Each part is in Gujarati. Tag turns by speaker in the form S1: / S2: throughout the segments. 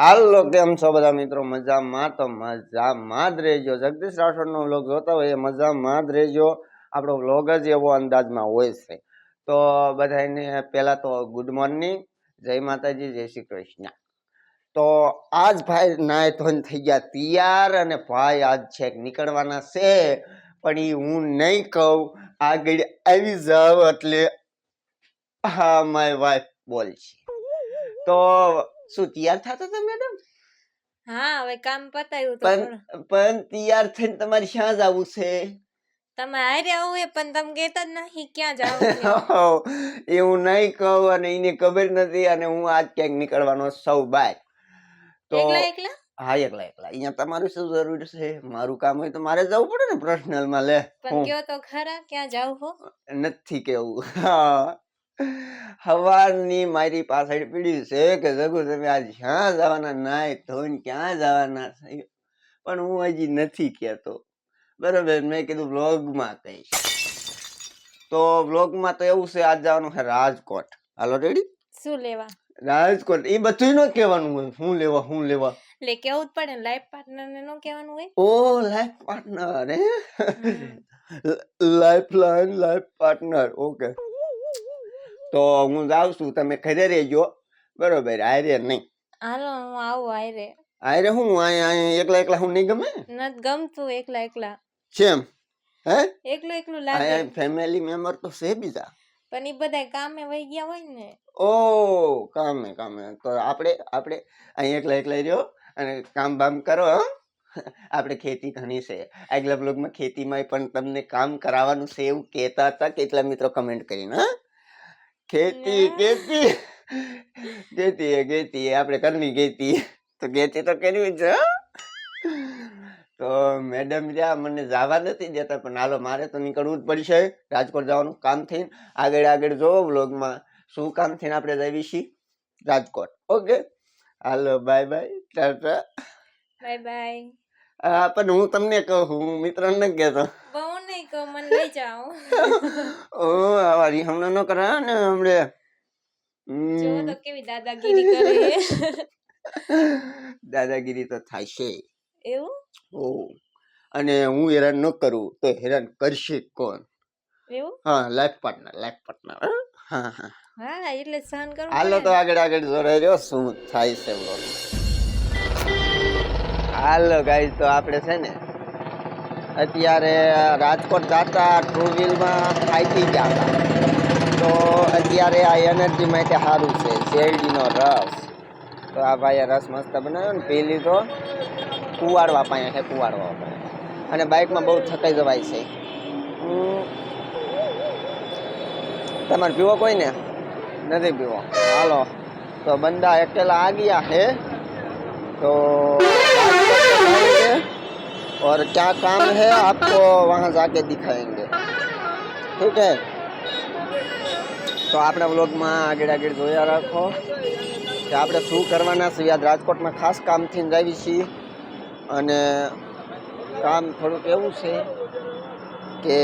S1: હાલો, કેમ છો બધા મિત્રો? મજામાં? તો મજામાં જ રહેજો. જગદીશ રાઠોડનો વ્લોગ જોતા હોય એ મજામાં જ રહેજો. આપણો વ્લોગ જ એવો અંદાજમાં હોય છે. તો બધાને પહેલાં તો ગુડ મોર્નિંગ જય માતાજી, જય શ્રી કૃષ્ણ. તો આજ ભાઈ નાય ધોન થઈ ગયા તૈયાર અને ભાઈ આજ છેક નીકળવાના છે. પણ એ હું નહીં કહું. આગળ આવી જાવ એટલે હા માય વાઈફ બોલ છે તો શું તૈયાર થતા હતા મેડમ
S2: હા હવે કામ પતાયું
S1: પણ પણ તૈયાર થઈને તમારે ક્યાં જવું છે?
S2: તમે હારે આવું એ પણ તમે કહેતા જ નહીં ક્યાં જાવ
S1: એવું નહીં કહું અને એને ખબર નથી અને હું આજ ક્યાંક નીકળવાનો સૌ બાય. તો
S2: એકલા એકલા?
S1: હા એકલા એકલા. અહીંયા તમારું શું જરૂર છે? મારું કામ હોય તો મારે જવું પડે ને પર્સનલમાં લે
S2: પણ કયો તો ખરા ક્યાં જાવ હો?
S1: નથી કેવું. હા. હવારની મારી પાછળ પીડ્યું છે કે જગુ તમે આજ ક્યાં જવાના? નાય ધોઈને ક્યાં જવાના? પણ હું હજી નથી કહેતો. બરાબર મેં કીધું વ્લોગમાં કહીશ તો વ્લોગમાં તો એવું છે આજ જવાનું છે રાજકોટ. હાલો રેડી
S2: શું લેવા?
S1: રાજકોટ. એ બધું ન કહેવાનું હોય. શું લેવા શું લેવા?
S2: એટલે કેવું જ પડે લાઈફ પાર્ટનર ને નો કહેવાનું હોય?
S1: ઓ લાઈફ પાર્ટનર હે? Life line life partner okay તો હું જાઉં છું તમે ઘરે રહેજો. બરોબર આયરે નહીં.
S2: હાલો હું આવું આયરે
S1: આયરે હું? અહીંયા અહીંયા એકલા એકલા હું નહીં ગમે?
S2: નથી ગમતું એકલા એકલા.
S1: કેમ હે?
S2: એકલું એકલું લાગે.
S1: ફેમિલી મેમ્બર તો છે બીજા.
S2: પણ એ બધા કામે વહી ગયા હોય ને.
S1: ઓ કામે કામે. તો આપણે આપણે અહીં એકલા એકલા રહ્યો અને કામ બામ કરો હં? આપણે ખેતી ઘણી છે. આગલા બ્લોગમાં ખેતીમાં પણ તમને કામ કરાવવાનું છે એવું કહેતા હતા કેટલા મિત્રો કમેન્ટ કરીને હા. ખેતી ખેતી ખેતી ખેતી આપણે કરવી ખેતી તો ખેતી તો કરવી જ છે તો મેડમ રહ્યા મને જવા નથી દેતા પણ હાલો મારે તો નીકળવું જ પડશે. રાજકોટ જવાનું કામ થઈને. આગળ આગળ જોવો બ્લોગમાં શું કામ થઈને આપણે જઈએ છીએ. રાજકોટ. ઓકે? હાલો bye bye. Tata.
S2: Bye bye.
S1: હા પણ હું તમને કહું હું મિત્રને કહેતો.
S2: બહુ નહીં કહું મને લઈ જાઓ.
S1: ઓ આવારી હમણાં ન કરા ને હમણે.
S2: જો તો કેવી દાદાગીરી કરે.
S1: દાદાગીરી તો થાય છે.
S2: એવું?
S1: ઓ અને હું હેરાન ન કરું તો હેરાન કરશે કોણ?
S2: એવું?
S1: હા લાઈફ પાર્ટનર લાઈફ પાર્ટનર હા? હા
S2: હા. એટલે સહન કરો
S1: હાલો તો આગળ આગળ જોડાઈ રહ્યો શું થાય છે માં. હાલો ગાઈઝ તો આપણે છે ને અત્યારે રાજકોટ જતા ટુ વ્હીલમાં થાકી ગયા હતા. તો અત્યારે આ એનર્જી માટે સારું છે, શેરડીનો રસ. તો આ ભાઈએ રસ મસ્ત બનાવ્યો ને પેલી તો કુવાડવા પાસે છે, કુવાડવા પાસે અને બાઇકમાં બહુ થકાઈ જવાય છે. તમારે પીવો કોઈને નથી પીવો. હાલો. તો બંદા એકલા આ ગયા છે. તો और क्या काम है आपको वहाँ जाके दिखाएंगे ठीक है તો આપણા વ્લોગમાં આગળ આગળ જોયા રાખો કે આપણે શું કરવાના છે યાદ રાજકોટમાં ખાસ કામથી જ આવી છીએ અને કામ થોડુંક એવું છે કે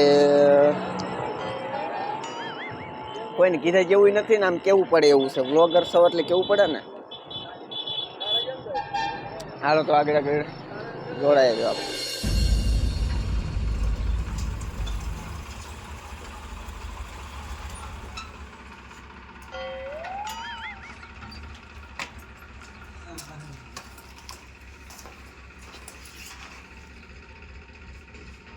S1: કોઈને કીધા જેવું નથી ને આમ કેવું પડે એવું છે વ્લોગર છો એટલે કેવું પડે ને હાલો તો આગળ આગળ જોડાય જો આપણે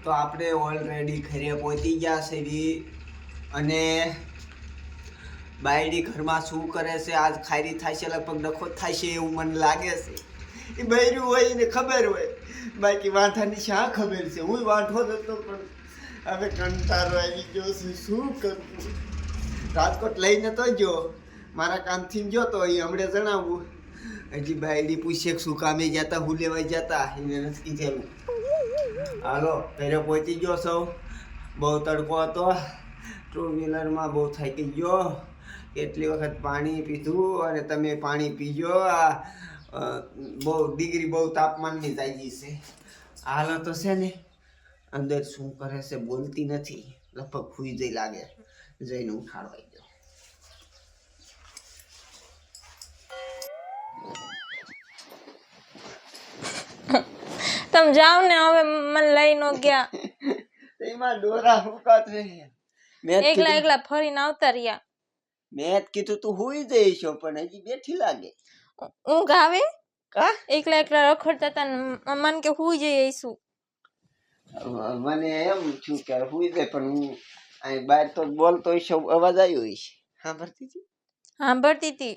S1: તો આપણે ઓલરેડી ઘરે પહોંચી ગયા છે અને બાયડી ઘરમાં શું કરે છે? આજ ખાયરી થાય છે, લગભગ નખો થાય છે એવું મને લાગે છે. એ બૈરું હોય એને ખબર હોય. બાકી વાંઠાની શા ખબર છે? હું વાંઠો હતો પણ હવે કંટાળો આવી ગયો છે. શું કરવું રાજકોટ લઈને તો જો. મારા કામથી જો તો એ હમણાં જણાવું. હજી બાયડી પૂછે શું કામે જતા હું લેવા જતા એને નથી કીધેલું. હાલો ઘરે પહોંચી ગયો સૌ. બહુ તડકો હતો. ટુ વ્હીલરમાં બહુ થાકી ગયો. કેટલી વખત પાણી પીધું અને તમે પાણી પીજો. આ બહુ, ડિગ્રી બહુ તાપમાનની થઈ ગઈ છે. હાલો તો છે ને, અંદર શું કરે છે બોલતી નથી. લગભગ ખુઈ જઈ લાગે. જઈને ઉઠાડવા
S2: તમે જાઓ ને હવે મને લઈ નો ગયા.
S1: એમાં ડોરા હુકાત રે મેં જ
S2: એકલા એકલા ફરીને આવતા રહ્યા.
S1: મેં કીધું તું હુઈ જઈશો પણ હજી બેઠી લાગે.
S2: ઊંઘ આવે
S1: કા?
S2: એકલા એકલા રખડતા હતા ને મ- કે હુઈ જઈશું
S1: મને એમ છું કે હુઈ જાય પણ હું અહીં બહાર તો બોલતો હશે અવાજ આવ્યો હશે સાંભળતી હતી
S2: સાંભળતી હતી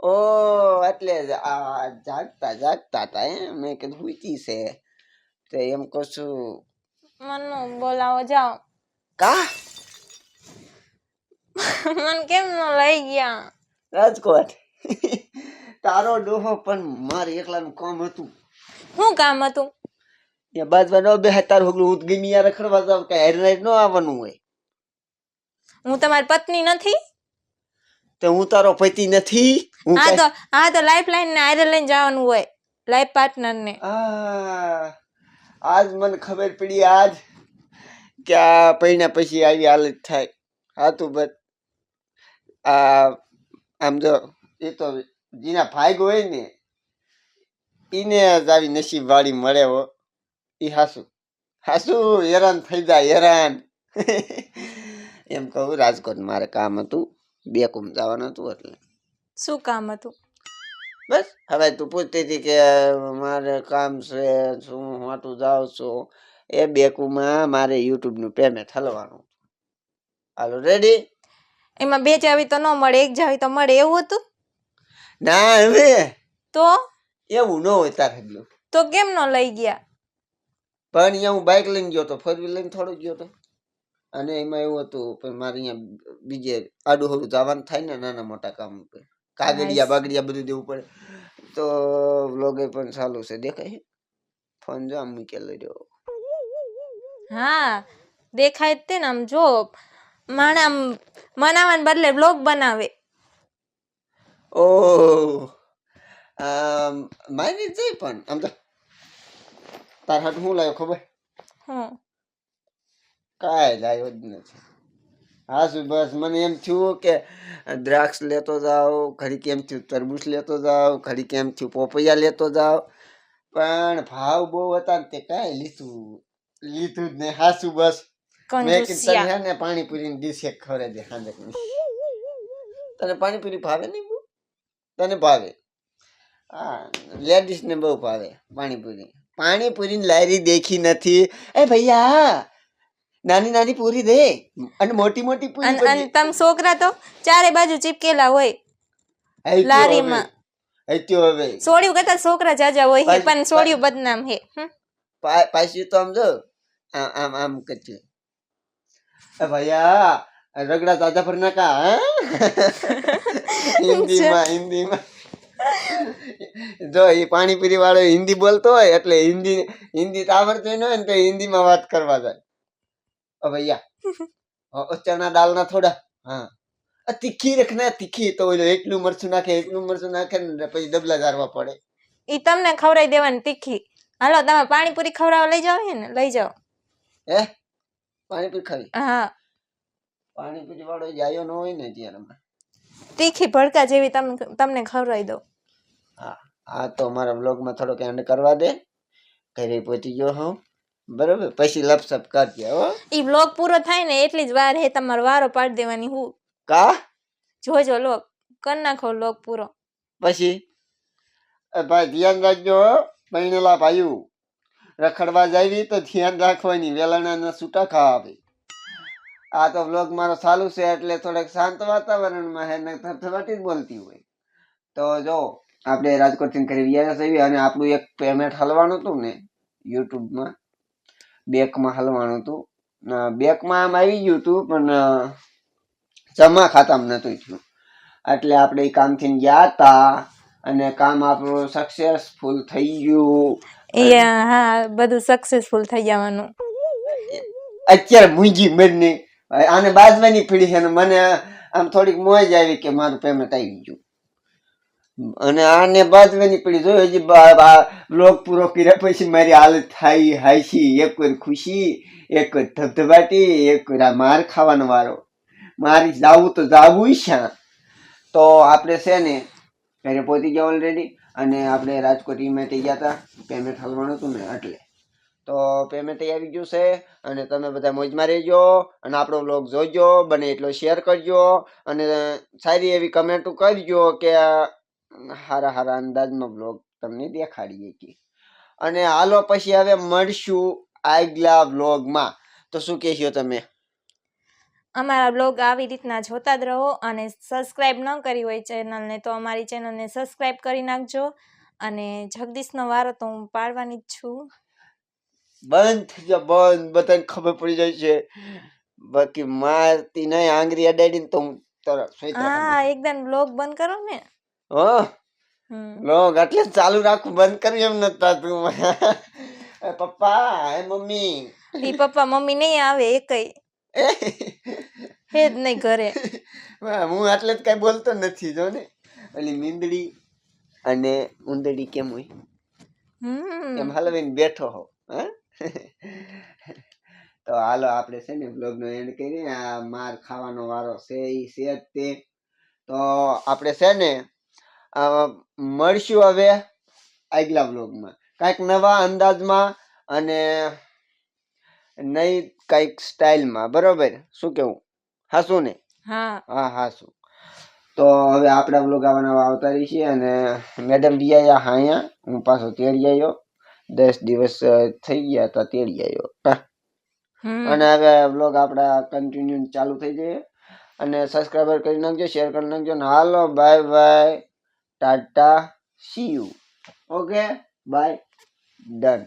S1: ઓ એટલે આ જાગતા જાગતા હતા એમ. મેં કીધું હુઈતી છે. તો એમ કહું છું
S2: મને બોલાવો જાઓ.
S1: કા?
S2: મન કેમ ન લઈ ગયા?
S1: રાજકોટ. તારો ડોહો પણ મારે એકલાનું કામ હતું.
S2: શું કામ હતું?
S1: એ બાજવા ન બે તારું હોગલું હું ગમી યાર રખડવા જાવ કે હેર ન આવવાનું હોય.
S2: હું તમારી પત્ની નથી?
S1: તો હું તારો પતિ નથી? હું
S2: હા તો હા તો લાઈફ લાઈન ને આયરે લઈને જવાનું હોય લાઈફ પાર્ટનર ને.
S1: આજ મને ખબર પડી આજ કે આ પૈણા પછી આવી હાલત થાય. હા તું બસ. આ આમ જો એ તો જેના ભાગ હોય ને એને જ આવી નસીબ વાળી મળે હો. એ હાસુ. હાસુ હેરાન થઈ જાય હેરાન. એમ કહું રાજકોટ મારે કામ હતું. બે કુમ જવાનું હતું એટલે.
S2: શું કામ હતું?
S1: બસ હવે તું પૂછતી હતી કે મારે કામ છે શું હાટું જાઉં છું? એ બેકુમાં મારે યુટ્યુબનું પેમેન્ટ હલવાનું હાલો રેડી?
S2: એમાં બે ચાવી તો ન મળે એક ચાવી તો મળે એવું હતું?
S1: ના હવે.
S2: તો?
S1: એવું ન હોય તારે
S2: તો કેમ ન લઈ ગયા?
S1: પણ અહીંયા હું બાઇક લઈને ગયો તો ફોર વ્હીલ લઈને થોડું ગયો તો. અને એમાં એવું હતું પણ મારે અહીંયા બીજે આડું હળું જવાનું થાય ને નાના મોટા કામ ઉપર. કાગડિયા બાગડિયા બધું દેવું પડે. તો વ્લોગે પણ ચાલુ છે દેખાય ફોન જો આમ મૂકેલો રહ્યો.
S2: હા દેખાય તે ને આમ જો માણે આમ મનાવાને બદલે બ્લોગ બનાવે.
S1: આમ મારી જઈ પણ આમ તો તાર હાટ હું લાવ્યો ખબર?
S2: હમ
S1: કાંઈ લાવ્યો જ નથી. હા શું બસ મને એમ થયું કે દ્રાક્ષ લેતો જાઓ ઘડી કેમ થયું તરબૂચ લેતો જાઓ ઘડી કેમ થયું પોપૈયા લેતો જાઓ પણ ભાવ બહુ હતા ને તે કાંઈ લીધું લીધું જ નહીં. હાસું બસ? મેં કીધું તને હે ને પાણીપુરીની ડીશ એક ખવડાવી દે હાંજકની તને પાણીપુરી ભાવે નહીં બહુ? તને ભાવે? હા લેડીઝને બહુ ભાવે પાણીપુરી. પાણીપુરીની લારી દેખી નથી. એ ભૈયા નાની નાની પૂરી દે અને મોટી મોટી પૂરી
S2: અને તમ છોકરા તો ચારે બાજુ ચીપકેલા હોય. લારીમાં.
S1: હત્યો હવે.
S2: સોડિયું કરતા છોકરા જાજા હોય હે પણ સોડિયું બદનામ હે
S1: પાછી તો આમ જો આમ આમ કરજો. ભૈયા રગડા તાજા પર નાકા હિન્દીમાં હિન્દીમાં. જો એ પાણીપુરી વાળો હિન્દી બોલતો હોય એટલે હિન્દી હિન્દી તો આવડતું ન હોય ને તો હિન્દીમાં વાત કરવા જાય. ઓ ભૈયા और चना થોડા. હા. આ તીખી રખના તીખી તો ઓલો એટલું મરચું નાખે એટલું મરચું નાખે ને પછી ડબલા ધારવા પડે.
S2: ઈ તમને ખવડાવી દેવાની તીખી. હાલો તમે પાણીપુરી ખવડાવવા લઈ જાઓ ને લઈ જાઓ.
S1: હે? પાણીપુરી ખાવી?
S2: હા.
S1: પાણીપુરી વાળો જાયો ન હોય ને ત્યારે.
S2: તીખી ભડકા જેવી તમને તમને ખવડાવી દઉં.
S1: હા. હા તો અમારા બ્લોગમાં થોડોક એન્ડ કરવા દે. ઘરે પહોંચી ગયો હું. બરોબર? પછી લપસપ કરજે હો.
S2: ઈ બ્લોગ પૂરો થાય ને એટલી જ વાર હે તમારો વારો પાડી દેવાની હું.
S1: કા?
S2: જોજો લોક કર નાખો લોક પૂરો.
S1: પછી? ભાઈ ધ્યાન રાખજો પૈણેલા ભાઈઓ. રખડવા જાવી તો ધ્યાન રાખવાની વેલણાના છૂટા ખાવા આ તો બ્લોગ મારો ચાલુ છે એટલે થોડેક શાંત વાતાવરણમાં હે ને થરથરાટી જ બોલતી હોય. તો જો આપણે રાજકોટથી કરી વ્યાસ આવી અને આપણું એક પેમેન્ટ હલવાનું હતું ને યુટ્યુબમાં. બેકમાં હલવાનું હતું. બેકમાં આમ આવી ગયું હતું પણ જમા ખાતામાં નહોતું થયું એટલે આપણે એ કામથી ગયા હતા અને કામ આપણું સક્સેસફુલ થઈ ગયું.
S2: એ હા બધું સક્સેસફુલ થઈ જવાનું.
S1: અત્યારે મૂંઝી મરને આને બાજવાની પીડી છે મને આમ થોડીક મોજ આવી કે મારું પેમેન્ટ આવી ગયું. અને આને બાજવાની પડી જો હજી લોક પૂરો કર્યા પછી મારી હાલત થાય હાઈસી. એક વાર ખુશી, એક વાર ધબધબાટી, એક વાર માર ખાવાનો વારો. મારી જાવું તો જાવું છે તો આપણે છે ને ઘરે પહોંચી ગયા ઓલરેડી અને આપણે રાજકોટ ઈ ગયા હતા પેમેન્ટ હલવાનું હતું ને એટલે. તો પેમેન્ટ આવી ગયું છે અને તમે બધા મોજમાં રહેજો અને આપણો બ્લોગ જોજો, બને એટલો શેર કરજો અને સારી એવી કમેન્ટો કરજો કે હારા હારા અંદાજમાં બ્લોગ તમને દેખાડીએ કે. અને હાલો પછી હવે મળશું આગલા બ્લોગમાં તો શું કહેશો તમે?
S2: અમારા બ્લોગ આવી રીતના જોતા જ રહો અને સબસ્ક્રાઈબ ન કરી હોય ચેનલને તો અમારી ચેનલને સબસ્ક્રાઈબ કરી નાખજો. અને જગદીશનો વારો તો હું પાડવાની જ છું.
S1: બંધ થઈ જા બંધ. બધાને ખબર પડી જાય છે. બાકી મારતી નહીં આંગળી અડાડીને તો હું તરત
S2: હા એકદમ બ્લોગ બંધ કરો ને.
S1: લોગ એટલે ચાલુ રાખું બંધ કર્યું એમ નથી તું. પપ્પા એ મમ્મી.
S2: ઈ પપ્પા મમ્મી નહીં આવે એકઈ હે જ નહીં ઘરે.
S1: હું એટલે જ કઈ બોલતો નથી જો ને. ઓલી મીંદડી અને ઉંદડી કેમ હોય? એમ હલવીને બેઠો હો હા? તો હાલો આપણે છે ને બ્લોગ નો એન્ડ કરીએ. આ માર ખાવાનો વારો છે ઈ છે તે. તો આપણે છે ને મળશું હવે આગલા બ્લોગમાં કાંઈક નવા અંદાજમાં અને નહીં કંઈક સ્ટાઇલમાં. બરોબર? શું કેવું? હાસું ને?
S2: હા.
S1: હા હા શું તો હવે આપણા બ્લોગ આવવાના આવતા રહીશી અને મેડમ રિયા આવ્યા હા પાછો તેડી આવ્યો દસ દિવસ થઈ ગયા હતા તેડી આવ્યો અને હવે બ્લોગ આપણા કન્ટિન્યુ ચાલુ થઈ જાય અને સબસ્ક્રાઈબર કરી નાખજો શેર કરી નાખજો. ને હાલો bye bye tata see you okay bye done